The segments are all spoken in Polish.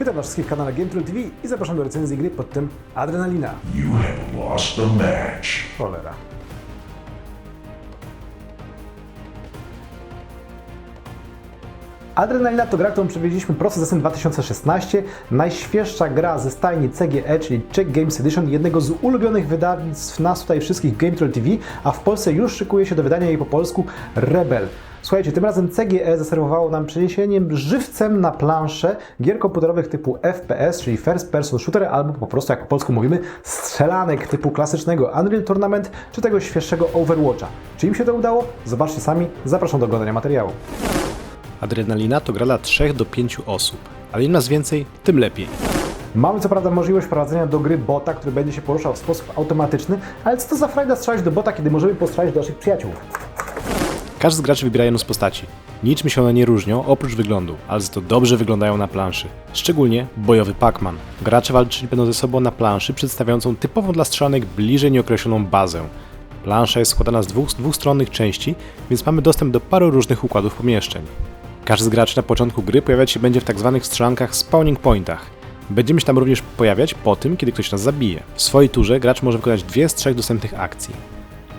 Witam Was wszystkich w kanale GameTrue TV i zapraszam do recenzji gry pod tym Adrenalina. You have lost the match. Cholera. Adrenalina to gra, którą przewiedziliśmy prosto z 2016. Najświeższa gra ze stajni CGE, czyli Czech Games Edition, jednego z ulubionych wydawnictw nas tutaj wszystkich GameTrue TV, a w Polsce już szykuje się do wydania jej po polsku Rebel. Słuchajcie, tym razem CGE zaserwowało nam przeniesieniem żywcem na planszę gier komputerowych typu FPS, czyli First Person Shooter, albo po prostu, jak po polsku mówimy, strzelanek typu klasycznego Unreal Tournament, czy tego świeższego Overwatcha. Czy im się to udało? Zobaczcie sami, zapraszam do oglądania materiału. Adrenalina to gra dla 3 do 5 osób, ale im nas więcej, tym lepiej. Mamy co prawda możliwość wprowadzenia do gry bota, który będzie się poruszał w sposób automatyczny, ale co to za frajda strzelać do bota, kiedy możemy postrzelać do naszych przyjaciół? Każdy z graczy wybiera jedną z postaci. Niczym się one nie różnią, oprócz wyglądu, ale za to dobrze wyglądają na planszy. Szczególnie bojowy Pac-Man. Gracze walczyć będą ze sobą na planszy przedstawiającą typową dla strzelanek bliżej nieokreśloną bazę. Plansza jest składana z dwóch dwustronnych części, więc mamy dostęp do paru różnych układów pomieszczeń. Każdy z graczy na początku gry pojawiać się będzie w tzw. strzelankach spawning pointach. Będziemy się tam również pojawiać po tym, kiedy ktoś nas zabije. W swojej turze gracz może wykonać dwie z trzech dostępnych akcji.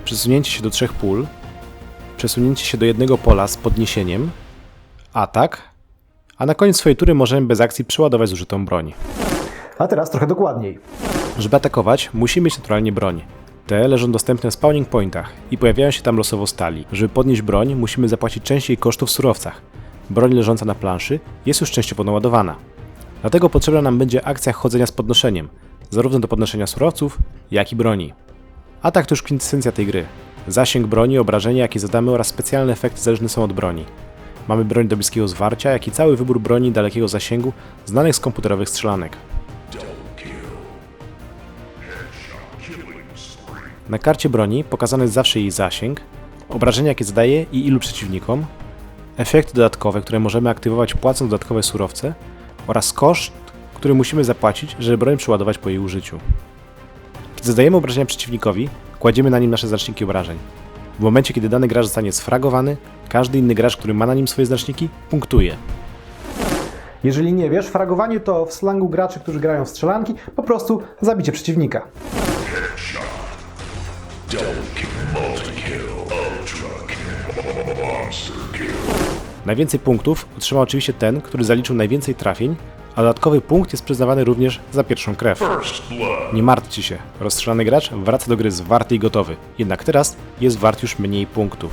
Przesunięcie się do trzech pól, przesunięcie się do jednego pola z podniesieniem, atak, a na koniec swojej tury możemy bez akcji przeładować zużytą broń. A teraz trochę dokładniej. Żeby atakować, musimy mieć naturalnie broń. Te leżą dostępne w spawning pointach i pojawiają się tam losowo stali. Żeby podnieść broń, musimy zapłacić część jej kosztów w surowcach. Broń leżąca na planszy jest już częściowo naładowana. Dlatego potrzebna nam będzie akcja chodzenia z podnoszeniem, zarówno do podnoszenia surowców, jak i broni. Atak to już kwintesencja tej gry. Zasięg broni, obrażenia, jakie zadamy oraz specjalne efekty zależne są od broni. Mamy broń do bliskiego zwarcia, jak i cały wybór broni dalekiego zasięgu znanych z komputerowych strzelanek. Na karcie broni pokazany jest zawsze jej zasięg, obrażenia jakie zadaje i ilu przeciwnikom, efekty dodatkowe, które możemy aktywować płacąc dodatkowe surowce oraz koszt, który musimy zapłacić, żeby broń przeładować po jej użyciu. Kiedy zadajemy obrażenia przeciwnikowi, kładziemy na nim nasze znaczniki obrażeń. W momencie, kiedy dany gracz zostanie sfragowany, każdy inny gracz, który ma na nim swoje znaczniki, punktuje. Jeżeli nie wiesz, fragowanie to w slangu graczy, którzy grają w strzelanki, po prostu zabicie przeciwnika. Double kill. Multi kill. Ultra kill. Monster kill. Najwięcej punktów otrzyma oczywiście ten, który zaliczył najwięcej trafień, a dodatkowy punkt jest przyznawany również za pierwszą krew. Nie martwcie się, rozstrzelany gracz wraca do gry zwarty i gotowy, jednak teraz jest wart już mniej punktów.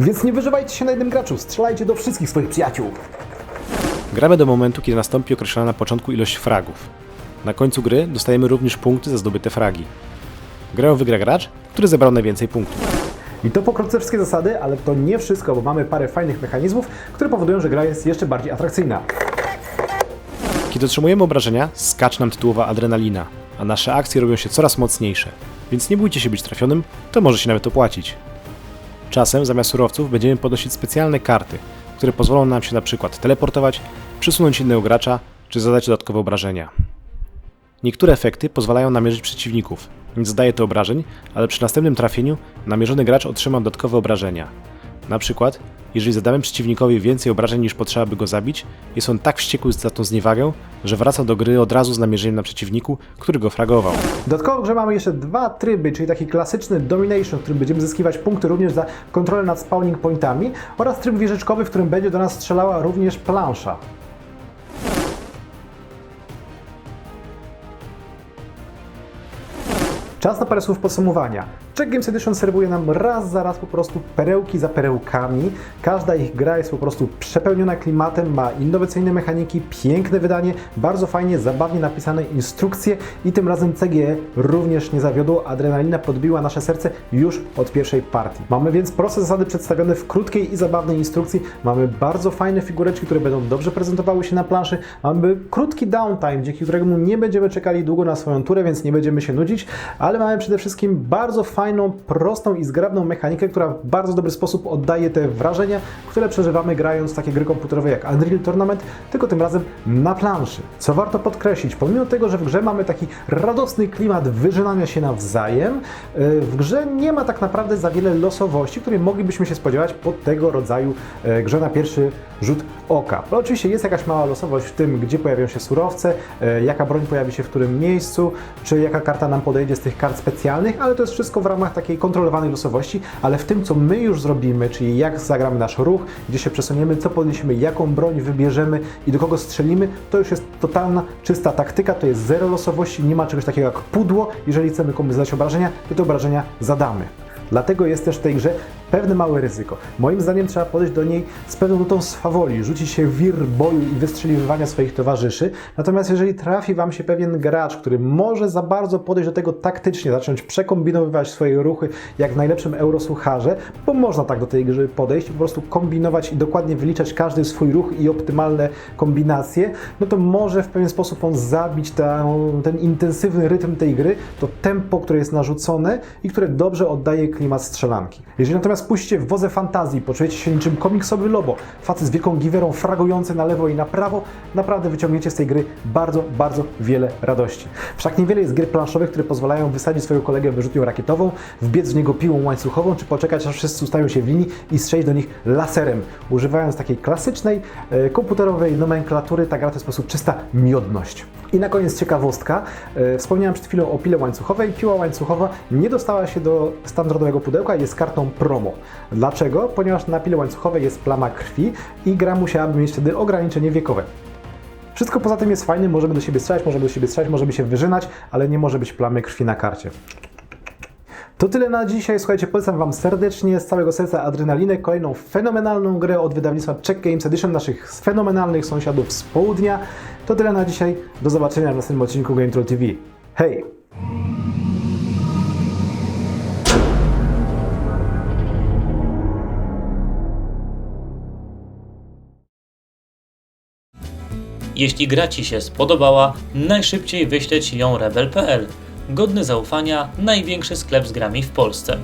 Więc nie wyżywajcie się na jednym graczu, strzelajcie do wszystkich swoich przyjaciół. Gramy do momentu, kiedy nastąpi określona na początku ilość fragów. Na końcu gry dostajemy również punkty za zdobyte fragi. Grę wygra gracz, który zebrał najwięcej punktów. I to pokrótce wszystkie zasady, ale to nie wszystko, bo mamy parę fajnych mechanizmów, które powodują, że gra jest jeszcze bardziej atrakcyjna. Kiedy otrzymujemy obrażenia, skacz nam tytułowa adrenalina, a nasze akcje robią się coraz mocniejsze, więc nie bójcie się być trafionym, to może się nawet opłacić. Czasem zamiast surowców będziemy podnosić specjalne karty, które pozwolą nam się na przykład teleportować, przesunąć innego gracza, czy zadać dodatkowe obrażenia. Niektóre efekty pozwalają namierzyć przeciwników, nie zadaje to obrażeń, ale przy następnym trafieniu namierzony gracz otrzyma dodatkowe obrażenia. Na przykład, jeżeli zadamy przeciwnikowi więcej obrażeń niż potrzeba by go zabić, jest on tak wściekły za tą zniewagę, że wraca do gry od razu z namierzeniem na przeciwniku, który go fragował. Dodatkowo w grze mamy jeszcze dwa tryby, czyli taki klasyczny Domination, w którym będziemy zyskiwać punkty również za kontrolę nad spawning pointami oraz tryb wieżyczkowy, w którym będzie do nas strzelała również plansza. Czas na parę słów podsumowania. Czech Games Edition serwuje nam raz za raz po prostu perełki za perełkami. Każda ich gra jest po prostu przepełniona klimatem, ma innowacyjne mechaniki, piękne wydanie, bardzo fajnie, zabawnie napisane instrukcje i tym razem CGE również nie zawiodło. Adrenalina podbiła nasze serce już od pierwszej partii. Mamy więc proste zasady przedstawione w krótkiej i zabawnej instrukcji. Mamy bardzo fajne figureczki, które będą dobrze prezentowały się na planszy. Mamy krótki downtime, dzięki któremu nie będziemy czekali długo na swoją turę, więc nie będziemy się nudzić, ale mamy przede wszystkim bardzo fajne fajną, prostą i zgrabną mechanikę, która w bardzo dobry sposób oddaje te wrażenia, które przeżywamy grając takie gry komputerowe jak Unreal Tournament, tylko tym razem na planszy. Co warto podkreślić, pomimo tego, że w grze mamy taki radosny klimat wyżynania się nawzajem, yy, w grze nie ma tak naprawdę za wiele losowości, której moglibyśmy się spodziewać po tego rodzaju e, grze na pierwszy rzut oka. No, oczywiście jest jakaś mała losowość w tym, gdzie pojawią się surowce, e, jaka broń pojawi się w którym miejscu, czy jaka karta nam podejdzie z tych kart specjalnych, ale to jest wszystko w ramach takiej kontrolowanej losowości, ale w tym, co my już zrobimy, czyli jak zagramy nasz ruch, gdzie się przesuniemy, co podniesiemy, jaką broń wybierzemy i do kogo strzelimy, to już jest totalna, czysta taktyka, to jest zero losowości, nie ma czegoś takiego jak pudło, jeżeli chcemy komuś zadać obrażenia, to te obrażenia zadamy. Dlatego jest też w tej grze pewne małe ryzyko. Moim zdaniem trzeba podejść do niej z pewną nutą swawoli, rzucić się w wir boju i wystrzeliwania swoich towarzyszy. Natomiast jeżeli trafi Wam się pewien gracz, który może za bardzo podejść do tego taktycznie, zacząć przekombinowywać swoje ruchy jak w najlepszym eurosłucharze, bo można tak do tej gry podejść po prostu kombinować i dokładnie wyliczać każdy swój ruch i optymalne kombinacje, no to może w pewien sposób on zabić tę, ten intensywny rytm tej gry, to tempo, które jest narzucone i które dobrze oddaje klimat strzelanki. Jeżeli natomiast puścicie w wodze fantazji, poczujecie się niczym komiksowy lobo, facet z wielką giwerą fragujący na lewo i na prawo, naprawdę wyciągniecie z tej gry bardzo, bardzo wiele radości. Wszak niewiele jest gier planszowych, które pozwalają wysadzić swojego kolegę wyrzutnią rakietową, wbiec w niego piłą łańcuchową, czy poczekać aż wszyscy ustają się w linii i strzelić do nich laserem. Używając takiej klasycznej, e, komputerowej nomenklatury, ta gra to po prostu czysta miodność. I na koniec ciekawostka. E, Wspomniałem przed chwilą o pile łańcuchowej. Piła łańcuchowa nie dostała się do standardowego pudełka, jest kartą promo. Dlaczego? Ponieważ na pile łańcuchowej jest plama krwi i gra musiałaby mieć wtedy ograniczenie wiekowe. Wszystko poza tym jest fajne, możemy do siebie strzelać, możemy do siebie strzelać, możemy się wyżynać, ale nie może być plamy krwi na karcie. To tyle na dzisiaj. Słuchajcie, polecam Wam serdecznie z całego serca Adrenalinę, kolejną fenomenalną grę od wydawnictwa Czech Games Edition, naszych fenomenalnych sąsiadów z południa. To tyle na dzisiaj. Do zobaczenia w następnym odcinku Game Troll TV. Hej! Jeśli gra Ci się spodobała, najszybciej wyśleć ją rebel.pl. Godny zaufania, największy sklep z grami w Polsce.